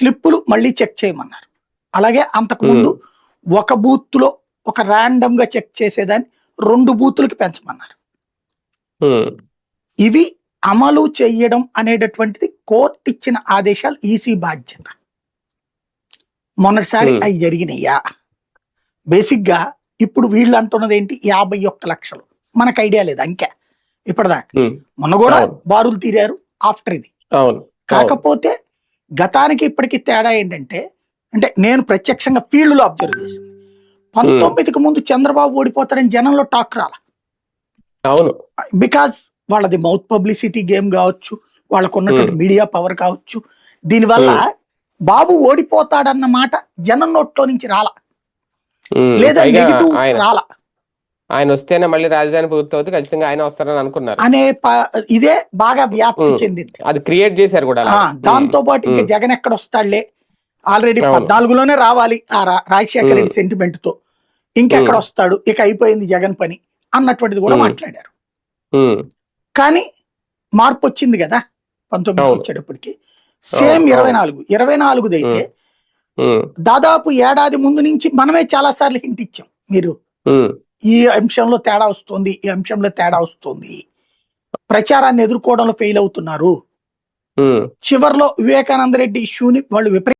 స్లిప్పులు మళ్ళీ చెక్ చేయమన్నారు. అలాగే అంతకు ముందు ఒక బూత్లో ఒక ర్యాండమ్గా చెక్ చేసేదాన్ని రెండు బూతులకి పెంచమన్నారు. ఇవి అమలు చేయడం అనేటటువంటిది కోర్టు ఇచ్చిన ఆదేశాలు ఈసీ బాధ్యత. మొన్నటిసారి. అవి జరిగినాయా? బేసిక్గా ఇప్పుడు వీళ్ళు అంటున్నది ఏంటి? యాభై ఒక్క లక్షలు. మనకు ఐడియా లేదు అంకె. ఇప్పటిదాకా. మొన్న కూడా. బారులు తీరారు ఆఫ్టర్ ఇది. కాకపోతే గతానికి ఇప్పటికి తేడా ఏంటంటే అంటే నేను ప్రత్యక్షంగా ఫీల్డ్లో అబ్జర్వ్ చేసింది పంతొమ్మిదికి ముందు చంద్రబాబు ఓడిపోతారని జనంలో టాక్ రాల? అవును. బికాజ్ వాళ్ళది మౌత్ పబ్లిసిటీ గేమ్ కావచ్చు వాళ్ళకు ఉన్నటువంటి. మీడియా పవర్ కావచ్చు. దీనివల్ల బాబు ఓడిపోతాడన్న మాట జనం నోట్లో నుంచి రాల? లేదా నెగిటివ్ రాల? ఆయన వస్తేనే మళ్ళీ రాజధాని పూర్తవుతుంది ఖచ్చితంగా ఆయన వస్తారని అనుకున్నారు. అనే ఇదే బాగా వ్యాప్తి. చెందింది. అది క్రియేట్ చేశారు కూడా దాంతో పాటు ఇంకా. జగన్ ఎక్కడ వస్తాడులే? ఆల్రెడీ. పద్నాలుగులోనే రావాలి ఆ రాజశేఖర రెడ్డి. సెంటిమెంట్తో ఇంకెక్కడ. వస్తాడు? ఇక అయిపోయింది జగన్ పని అన్నటువంటిది కూడా. మాట్లాడారు. కానీ మార్పు వచ్చింది కదా? పంతొమ్మిది. వచ్చేటప్పటికి. సేమ్ ఇరవై. నాలుగు ఇరవై నాలుగుది అయితే దాదాపు ఏడాది ముందు నుంచి మనమే చాలా సార్లు హింట్ ఇచ్చాం మీరు. ఈ అంశంలో తేడా వస్తుంది ఈ అంశంలో తేడా వస్తుంది ప్రచారాన్ని ఎదుర్కోవడంలో ఫెయిల్ అవుతున్నారు. చివర్లో వివేకానంద రెడ్డి ఇష్యూని వాళ్ళు విపరీత